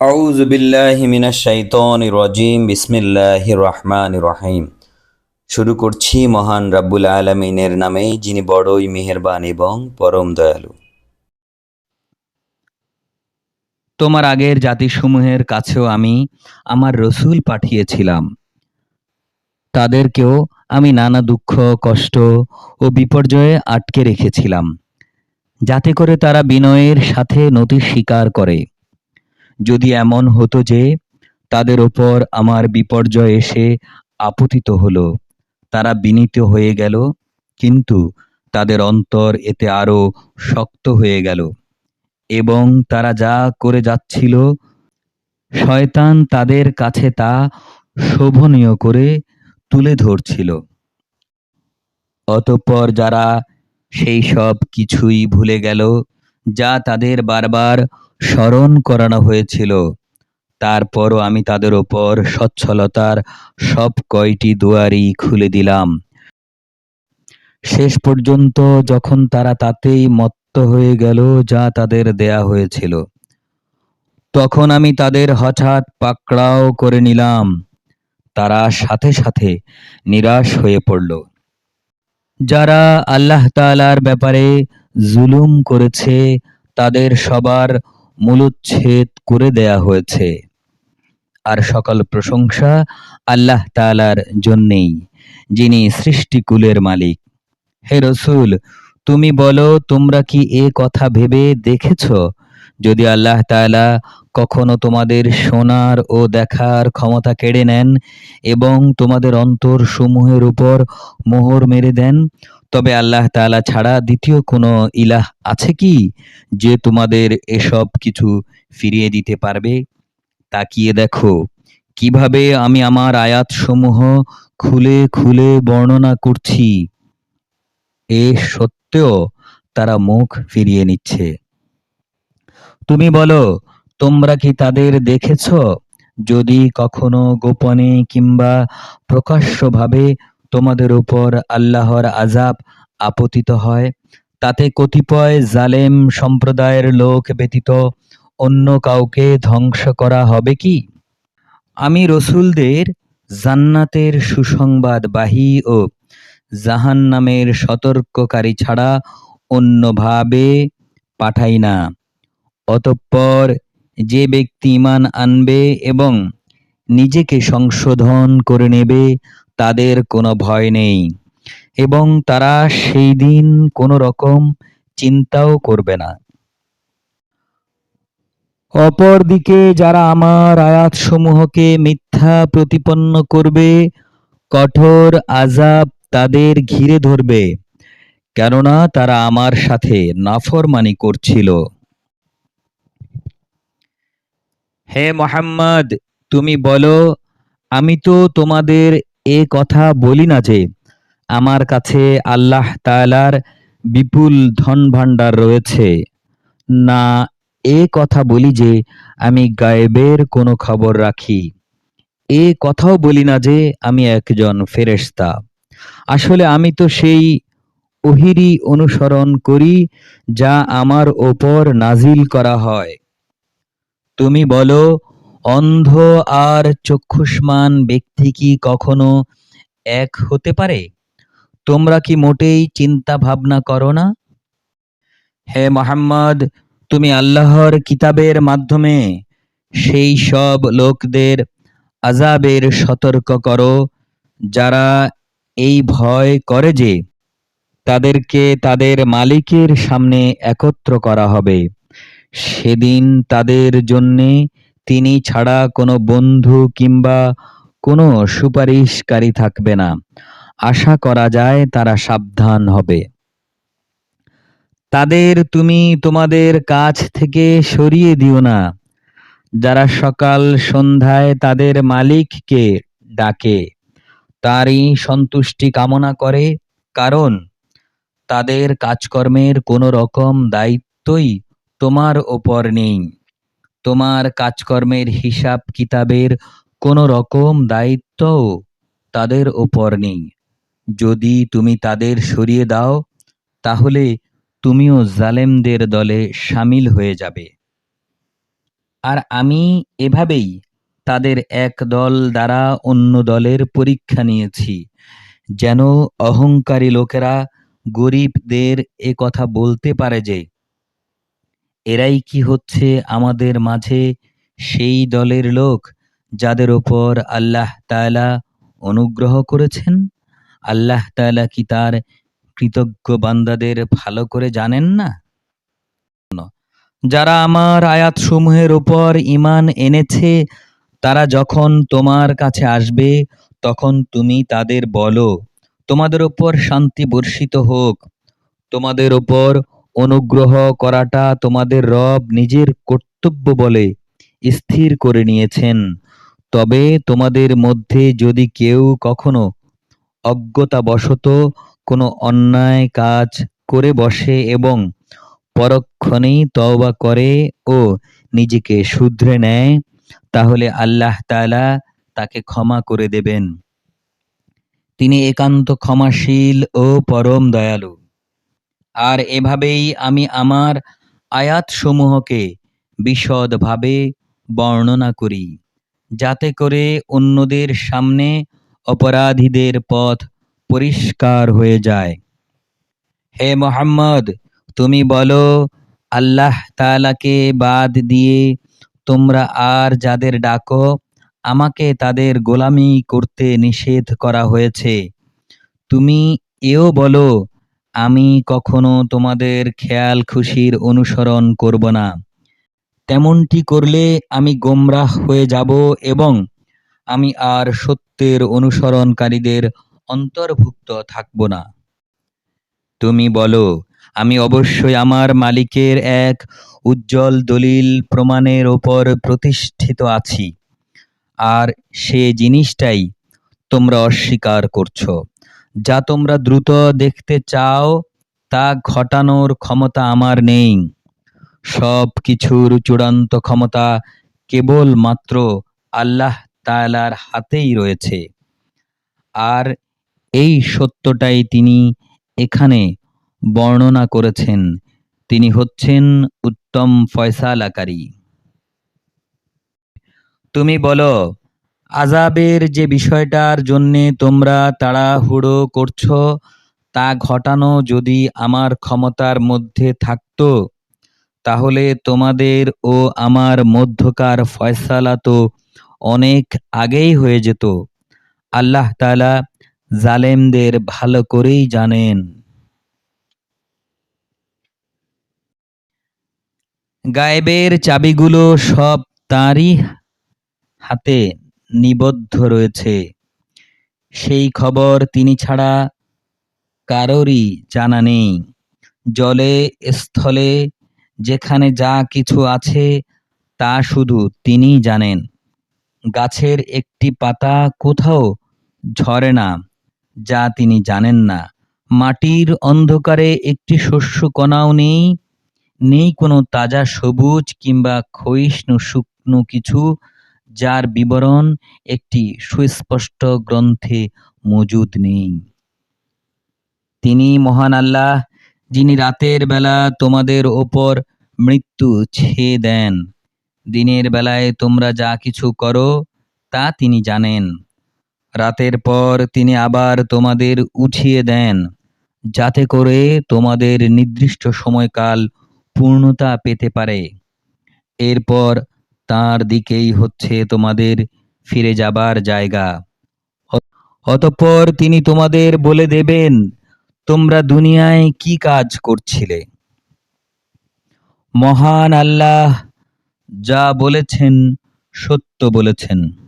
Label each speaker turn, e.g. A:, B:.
A: আউযু বিল্লাহি মিনাশ শাইতানির রাজিম, বিসমিল্লাহির রহমানির রহিম। শুরু করছি মহান রাব্বুল আলামিনের নামে, যিনি বড়ই মেহেরবান এবং পরম দয়ালু।
B: তোমার আগের জাতিসমূহের কাছেও আমি আমার রসূল পাঠিয়েছিলাম। তাদেরকেও আমি নানা দুঃখ, কষ্ট ও বিপর্যয়ে আটকে রেখেছিলাম, যাতে করে তারা বিনয়ের সাথে নতি স্বীকার করে। যদি এমন হতো যে তাদের ওপর আমার বিপর্যয় এসে আপতিত হলো, তারা বিনীত হয়ে গেল, কিন্তু তাদের অন্তর এতে আরও শক্ত হয়ে গেল। এবং তারা যা করে যাচ্ছিল, শয়তান তাদের কাছে তা শোভনীয় করে তুলে ধরছিল। অতঃপর যারা সেই সব কিছুই ভুলে গেল, যা তাদের বারবার স্মরণ করানো হয়েছিল। তারপরও আমি তাদের ওপর সচ্ছলতার সব কয়টি দুয়ারি খুলে দিলাম। শেষ পর্যন্ত যখন তারা তাতেই মত্ত হয়ে গেল যা তাদের দেয়া হয়েছিল। তখন আমি তাদের হঠাৎ পাকড়াও করে নিলাম। তারা সাথে সাথে নিরাশ হয়ে পড়ল। যারা আল্লাহ তাআলার ব্যাপারে জুলুম করেছে, তাদের সবার মূলচ্ছেদ করে দেয়া হয়েছে। আর সকল প্রশংসা আল্লাহ তাআলার জন্যেই, যিনি সৃষ্টিকুলের মালিক। হে রসুল, তুমি বলো, তোমরা কি এ কথা ভেবে দেখেছ? যদি আল্লাহ তাআলা কখনো তোমাদের শোনার ও দেখার ক্ষমতা কেড়ে নেন এবং তোমাদের অন্তর সমূহের উপর মোহর মেরে দেন তবে আল্লাহ তাআলা ছাড়া দ্বিতীয় কোনো ইলাহ আছে কি যে তোমাদের এসব কিছু ফিরিয়ে দিতে পারবে? তাকিয়ে দেখো, কীভাবে আমি আমার আয়াতসমূহ খুলে খুলে বর্ণনা করছি। এ সত্ত্বেও তারা মুখ ফিরিয়ে নিচ্ছে। তুমি বলো, তোমরা কি তাদের দেখেছ? যদি কখনো গোপনে কিংবা প্রকাশ্যভাবে তোমাদের উপর আল্লাহর আজাব আপতিত হয়। তাতে কতিপয় জালেম সম্প্রদায়ের লোক ব্যতীত অন্য কাউকে ধ্বংস করা হবে কি? আমি রসুলদের জান্নাতের সুসংবাদবাহী ও জাহান্নামের সতর্ককারী ছাড়া অন্যভাবে পাঠাই না। অতঃপর যে ব্যক্তি ঈমান আনবে এবং নিজেকে সংশোধন করে নেবে তাদের কোনো ভয় নেই এবং তারা সেই দিন কোনো রকম চিন্তাও করবে না। অপরদিকে যারা আমার আয়াতসমূহকে মিথ্যা প্রতিপন্ন করবে, কঠোর আজাব তাদের ঘিরে ধরবে, কেননা তারা আমার সাথে নাফরমানি করছিল। হে মোহাম্মদ, তুমি বলো, আমি তো তোমাদের এ কথা বলি না যে আমার কাছে আল্লাহ তাআলার বিপুল ধন ভাণ্ডার রয়েছে। না, এ কথা বলি যে আমি গায়েবের কোনো খবর রাখি। এ কথাও বলি না যে আমি একজন ফেরেশতা। আসলে আমি তো সেই ওহিরি অনুসরণ করি যা আমার ওপর নাজিল করা হয়। তুমি বলো অন্ধ আর চক্ষুষ্মান ব্যক্তি কি কখনো এক হতে পারে? তোমরা কি মোটেই চিন্তা ভাবনা করো না? হে মোহাম্মদ, তুমি আল্লাহর কিতাবের মাধ্যমে সেই সব লোকদের আজাবের সতর্ক করো, যারা এই ভয় করে যে তাদেরকে তাদের মালিকের সামনে একত্র করা হবে। সেদিন তাদের জন্যে তিনি ছাড়া কোনো বন্ধু কিংবা কোনো সুপারিশকারী থাকবে না। আশা করা যায় তারা সাবধান হবে। তাদের তুমি তোমাদের কাছ থেকে সরিয়ে দিও না। যারা সকাল সন্ধ্যায় তাদের মালিককে ডাকে, তারই সন্তুষ্টি কামনা করে, কারণ তাদের কাজকর্মের কোনো রকম দায়িত্বই তোমার ওপর নেই। তোমার কাজকর্মের হিসাব কিতাবের কোনো রকম দায়িত্বও তাদের ওপর নেই। যদি তুমি তাদের সরিয়ে দাও, তাহলে তুমিও জালেমদের দলে সামিল হয়ে যাবে। আর আমি এভাবেই তাদের এক দল দ্বারা অন্য দলের পরীক্ষা নিয়েছি, যেন অহংকারী লোকেরা গরিবদের এ কথা বলতে পারে যে এরাই কি হচ্ছে আমাদের মাঝে? সেই দলের লোক যাদের ওপর আল্লাহ তাআলা অনুগ্রহ করেছেন। আল্লাহ তাআলা কি তার কৃতজ্ঞ বান্দাদের ভালো করে জানেন না? যারা আমার আয়াতসমূহের ওপর ঈমান এনেছে, তারা যখন তোমার কাছে আসবে, তখন তুমি তাদের বলো, তোমাদের উপর শান্তি বর্ষিত হোক, তোমাদের উপর অনুগ্রহ করাটা তোমাদের রব নিজের কর্তব্য বলে স্থির করে নিয়েছেন। তবে তোমাদের মধ্যে যদি কেউ কখনো অজ্ঞতাবশত কোনো অন্যায় কাজ করে বসে এবং পরক্ষণেই তওবা করে ও নিজেকে শুধরে নেয়, তাহলে আল্লাহ তাআলা তাকে ক্ষমা করে দেবেন। তিনি একান্ত ক্ষমাশীল ও পরম দয়ালু। আর এভাবেই আমি আমার আয়াতসমূহকে বিশদভাবে বর্ণনা করি, যাতে করে অন্যদের সামনে অপরাধীদের পথ পরিষ্কার হয়ে যায়। হে মোহাম্মদ, তুমি বলো, আল্লাহ তাআলাকে বাদ দিয়ে তোমরা আর যাদের ডাকো, আমাকে তাদের গোলামি করতে নিষেধ করা হয়েছে। তুমি এও বলো আমি কখনো তোমাদের খেয়াল খুশির অনুসরণ করব না। তেমনটি করলে আমি গোমরাহ হয়ে যাব এবং আমি আর সত্যের অনুসরণকারীদের অন্তর্ভুক্ত থাকব না। তুমি বলো, আমি অবশ্যই আমার মালিকের এক উজ্জ্বল দলিল প্রমাণের ওপর প্রতিষ্ঠিত আছি। আর সে জিনিসটাই তোমরা অস্বীকার করছ। যা তোমরা দ্রুত দেখতে চাও, তা ঘটানোর ক্ষমতা আমার নেই। সব কিছুর চূড়ান্ত ক্ষমতা কেবল মাত্র আল্লাহ তাআলার হাতেই রয়েছে। আর এই সত্যটাই তিনি এখানে বর্ণনা করেছেন। তিনি হচ্ছেন উত্তম ফয়সালাকারী। তুমি বলো আজাবের যে বিষয়টার জন্যে তোমরা তাড়াহুড়ো করছ, তা ঘটানো যদি আমার ক্ষমতার মধ্যে থাকতো, তাহলে তোমাদের ও আমার মধ্যকার ফয়সালা তো অনেক আগেই হয়ে যেত। আল্লাহ তাআলা জালেমদের ভালো করেই জানেন। গায়েবের চাবিগুলো সব তাঁরই হাতে। নিবদ্ধ রয়েছে। সেই খবর তিনি ছাড়া কারোরই জানা নেই। জলে, স্থলে, যেখানে যা কিছু আছে, তা শুধু তিনিই জানেন। গাছের একটি পাতা কোথাও ঝরে না, যা তিনি জানেন না। মাটির অন্ধকারে একটি শস্য কণাও নেই নেই কোনো তাজা সবুজ কিংবা ক্ষয়িষ্ণু শুকনো কিছু যার বিবরণ একটি সুস্পষ্ট গ্রন্থে মজুদ নেই। তিনি মহান আল্লাহ, যিনি রাতের বেলা তোমাদের ওপর মৃত্যু ছেয়ে দেন, দিনের বেলায় তোমরা যা কিছু করো তা তিনি জানেন। রাতের পর তিনি আবার তোমাদের উঠিয়ে দেন, যাতে করে তোমাদের নির্দিষ্ট সময়কাল পূর্ণতা পেতে পারে। এরপর তার দিকেই হচ্ছে তোমাদের ফিরে যাবার জায়গা। অতঃপর তিনি তোমাদের বলে দেবেন, তোমরা দুনিয়ায় কি কাজ করছিলে? মহান আল্লাহ যা বলেছেন সত্য বলেছেন।